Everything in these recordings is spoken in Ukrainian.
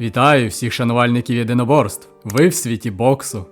Вітаю всіх шанувальників єдиноборств. Ви в світі боксу.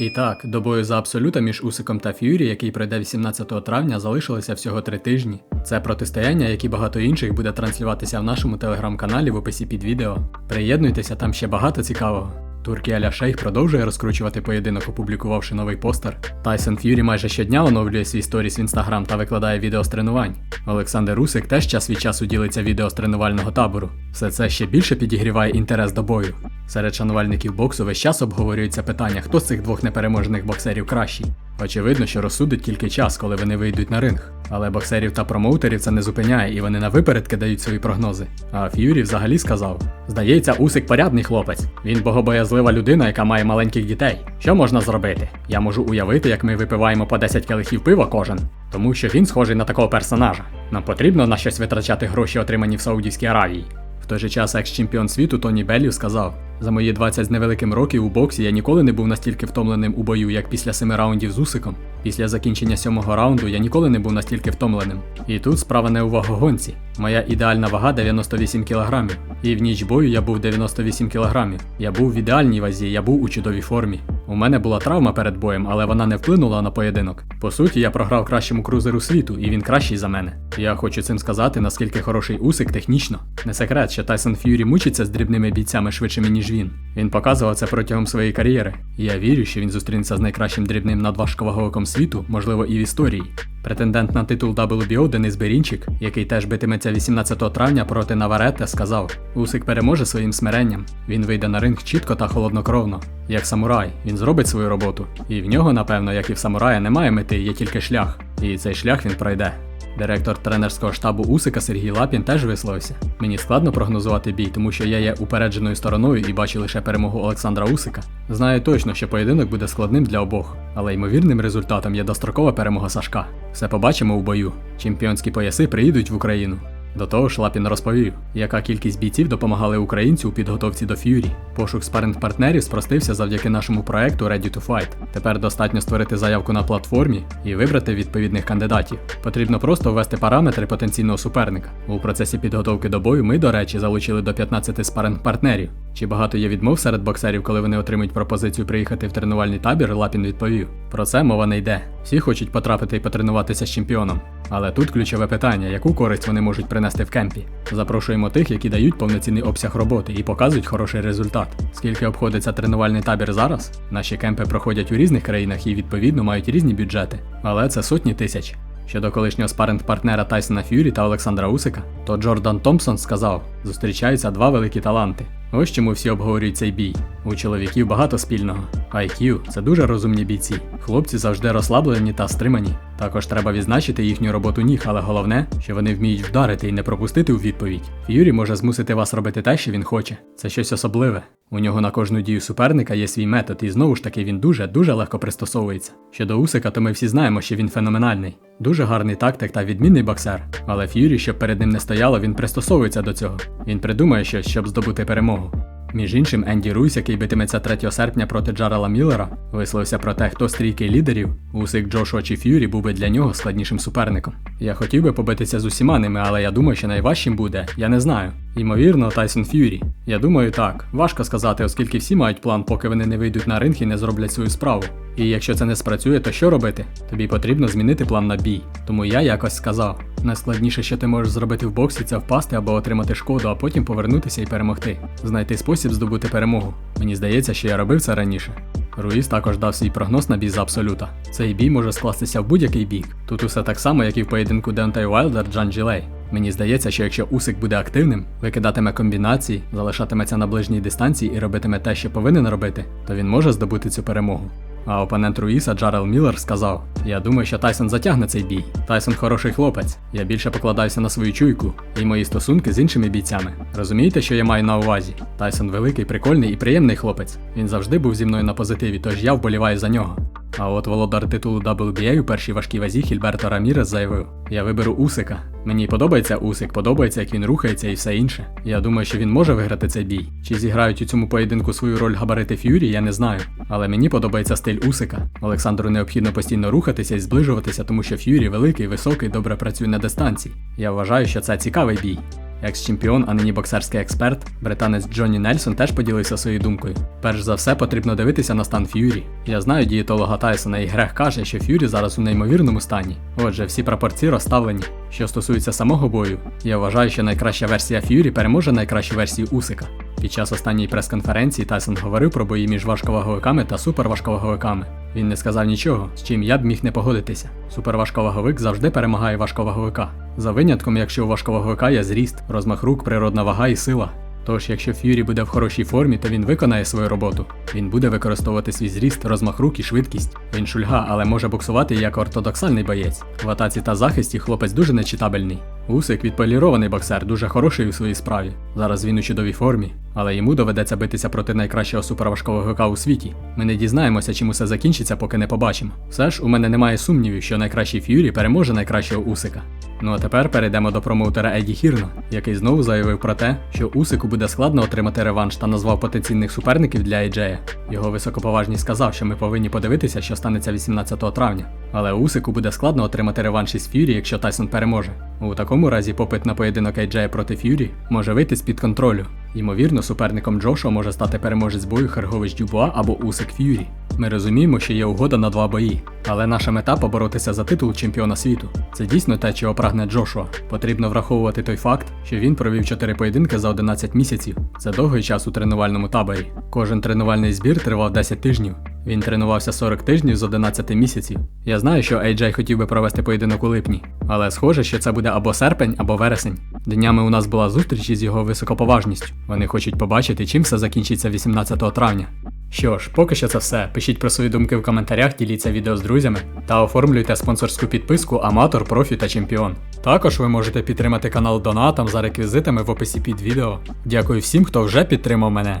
І так, до бою за абсолюта між Усиком та Ф'юрі, який пройде 18 травня, залишилося всього три тижні. Це протистояння, як і багато інших, буде транслюватися в нашому телеграм-каналі в описі під відео. Приєднуйтеся, там ще багато цікавого. Туркі Аля Шейх продовжує розкручувати поєдинок, опублікувавши новий постер. Тайсон Ф'юрі майже щодня оновлює свій сторіс в інстаграм та викладає відео з тренувань. Олександр Русик теж час від часу ділиться відео з тренувального табору. Все це ще більше підігріває інтерес до бою. Серед шанувальників боксу весь час обговорюється питання, хто з цих двох непереможених боксерів кращий. Очевидно, що розсудить тільки час, коли вони вийдуть на ринг. Але боксерів та промоутерів це не зупиняє, і вони на випередки дають свої прогнози. А Ф'юрі взагалі сказав: Здається, Усик порядний хлопець. Він богобоязлива людина, яка має маленьких дітей. Що можна зробити? Я можу уявити, як ми випиваємо по 10 келихів пива кожен. Тому що він схожий на такого персонажа. Нам потрібно на щось витрачати гроші, отримані в Саудівській Аравії. В той же час екс-чемпіон світу Тоні Беллів сказав: за мої 20 з невеликим років у боксі я ніколи не був настільки втомленим у бою, як після семи раундів з Усиком. Після закінчення сьомого раунду я ніколи не був настільки втомленим. І тут справа не у вагогонці. Моя ідеальна вага 98 кг. І в ніч бою я був 98 кг. Я був в ідеальній вазі, я був у чудовій формі. У мене була травма перед боєм, але вона не вплинула на поєдинок. По суті, я програв кращому крузеру світу, і він кращий за мене. Я хочу цим сказати, наскільки хороший Усик технічно. Не секрет, що Тайсон Ф'юрі мучиться з дрібними бійцями швидшими, ніж він. Він показував це протягом своєї кар'єри. Я вірю, що він зустрінеться з найкращим дрібним надважковаговиком світу, можливо, і в історії. Претендент на титул WBO Денис Берінчик, який теж битиметься 18 травня проти Наварета, сказав: Усик переможе своїм смиренням. Він вийде на ринг чітко та холоднокровно. Як самурай, він зробить свою роботу. І в нього, напевно, як і в самурая, немає мети, є тільки шлях. І цей шлях він пройде. Директор тренерського штабу Усика Сергій Лапін теж висловився. Мені складно прогнозувати бій, тому що я є упередженою стороною і бачу лише перемогу Олександра Усика. Знаю точно, що поєдинок буде складним для обох, але ймовірним результатом є дострокова перемога Сашка. Все побачимо у бою. Чемпіонські пояси приїдуть в Україну. До того ж, Лапін розповів, яка кількість бійців допомагали українцю у підготовці до Ф'юрі. Пошук спаринг-партнерів спростився завдяки нашому проекту Ready to Fight. Тепер достатньо створити заявку на платформі і вибрати відповідних кандидатів. Потрібно просто ввести параметри потенційного суперника. У процесі підготовки до бою ми, до речі, залучили до 15 спаринг-партнерів. Чи багато є відмов серед боксерів, коли вони отримують пропозицію приїхати в тренувальний табір? Лапін відповів: про це мова не йде. Всі хочуть потрапити і потренуватися з чемпіоном. Але тут ключове питання, яку користь вони можуть принести в кемпі. Запрошуємо тих, які дають повноцінний обсяг роботи і показують хороший результат. Скільки обходиться тренувальний табір зараз? Наші кемпи проходять у різних країнах і відповідно мають різні бюджети. Але це сотні тисяч. Щодо колишнього спаринг-партнера Тайсона Ф'юрі та Олександра Усика, то Джордан Томпсон сказав: зустрічаються два великі таланти. Ось чому всі обговорюють цей бій. У чоловіків багато спільного. IQ – це дуже розумні бійці. Хлопці завжди розслаблені та стримані. Також треба відзначити їхню роботу ніг, але головне, що вони вміють вдарити і не пропустити у відповідь. Ф'юрі може змусити вас робити те, що він хоче. Це щось особливе. У нього на кожну дію суперника є свій метод, і знову ж таки він дуже дуже легко пристосовується. Щодо Усика, то ми всі знаємо, що він феноменальний. Дуже гарний тактик та відмінний боксер. Але Ф'юрі, щоб перед ним не стояло, він пристосовується до цього. Він придумає щось, щоб здобути перемогу. Між іншим, Енді Руйс, який битиметься 3 серпня проти Джарела Міллера, висловився про те, хто стрійки лідерів, Усик Джошуа чи Ф'юрі був би для нього складнішим суперником. Я хотів би побитися з усіма ними, але я думаю, що найважчим буде, я не знаю. Ймовірно, Тайсон Ф'юрі. Я думаю, так. Важко сказати, оскільки всі мають план, поки вони не вийдуть на ринг і не зроблять свою справу. І якщо це не спрацює, то що робити? Тобі потрібно змінити план на бій. Тому я якось сказав: найскладніше, що ти можеш зробити в боксі, це впасти або отримати шкоду, а потім повернутися і перемогти. Знайти спосіб здобути перемогу. Мені здається, що я робив це раніше. Руїс також дав свій прогноз на бій за абсолюта. Цей бій може скластися в будь-який бік. Тут усе так само, як і в поєдинку Деонтай Уайлдер Джан Джилей. Мені здається, що якщо Усик буде активним, викидатиме комбінації, залишатиметься на ближній дистанції і робитиме те, що повинен робити, то він може здобути цю перемогу. А опонент Руїса Джарел Міллер сказав: Я думаю, що Тайсон затягне цей бій. Тайсон хороший хлопець. Я більше покладаюся на свою чуйку і мої стосунки з іншими бійцями. Розумієте, що я маю на увазі? Тайсон великий, прикольний і приємний хлопець. Він завжди був зі мною на позитиві, тож я вболіваю за нього. А от володар титулу WBA у першій важкій вазі Хільберто Рамірес заявив: Я виберу Усика. Мені подобається Усик, подобається, як він рухається і все інше. Я думаю, що він може виграти цей бій. Чи зіграють у цьому поєдинку свою роль габарити Ф'юрі, я не знаю. Але мені подобається стиль Усика. Олександру необхідно постійно рухатися і зближуватися, тому що Ф'юрі великий, високий, добре працює на дистанції. Я вважаю, що це цікавий бій. Екс-чемпіон, а нині боксерський експерт, британець Джонні Нельсон теж поділився своєю думкою. Перш за все, потрібно дивитися на стан Ф'юрі. Я знаю дієтолога Тайсона, і Грех каже, що Ф'юрі зараз у неймовірному стані. Отже, всі прапорці розставлені. Що стосується самого бою, я вважаю, що найкраща версія Ф'юрі переможе найкращу версію Усика. Під час останньої прес-конференції Тайсон говорив про бої між важковаговиками та суперважковаговиками. Він не сказав нічого, з чим я б міг не погодитися. Суперважковаговик завжди перемагає важковаговика. За винятком, якщо у важковаговика є зріст, розмах рук, природна вага і сила. Тож, якщо Ф'юрі буде в хорошій формі, то він виконає свою роботу. Він буде використовувати свій зріст, розмах рук і швидкість. Він шульга, але може боксувати як ортодоксальний боєць. В атаці та захисті хлопець дуже нечитабельний. Усик відполірований боксер, дуже хороший у своїй справі. Зараз він у чудовій формі, але йому доведеться битися проти найкращого суперважкового у світі. Ми не дізнаємося, чим усе закінчиться, поки не побачимо. Все ж у мене немає сумнівів, що найкращий Ф'юрі переможе найкращого Усика. Ну а тепер перейдемо до промоутера Еді Хірна, який знову заявив про те, що Усику буде складно отримати реванш та назвав потенційних суперників для Ейджея. Його високоповажність сказав, що ми повинні подивитися, що станеться 18 травня. Але Усику буде складно отримати реванш із Ф'юрі, якщо Тайсон переможе. У такому разі попит на поєдинок Ейджея проти Ф'юрі може вийти з-під контролю. Ймовірно, суперником Джошуа може стати переможець бою Хергович Дюбуа або Усик Ф'юрі. Ми розуміємо, що є угода на два бої, але наша мета поборотися за титул чемпіона світу. Це дійсно те, чого прагне Джошуа. Потрібно враховувати той факт, що він провів 4 поєдинки за 11 місяців. Це довгий час у тренувальному таборі. Кожен тренувальний збір тривав 10 тижнів. Він тренувався 40 тижнів з 11 місяців. Я знаю, що AJ хотів би провести поєдинок у липні, але схоже, що це буде або серпень, або вересень. Днями у нас була зустріч із його високоповажністю. Вони хочуть побачити, чим все закінчиться 18 травня. Що ж, поки що це все. Пишіть про свої думки в коментарях, діліться відео з друзями та оформлюйте спонсорську підписку Аматор, Профі та Чемпіон. Також ви можете підтримати канал донатом за реквізитами в описі під відео. Дякую всім, хто вже підтримав мене.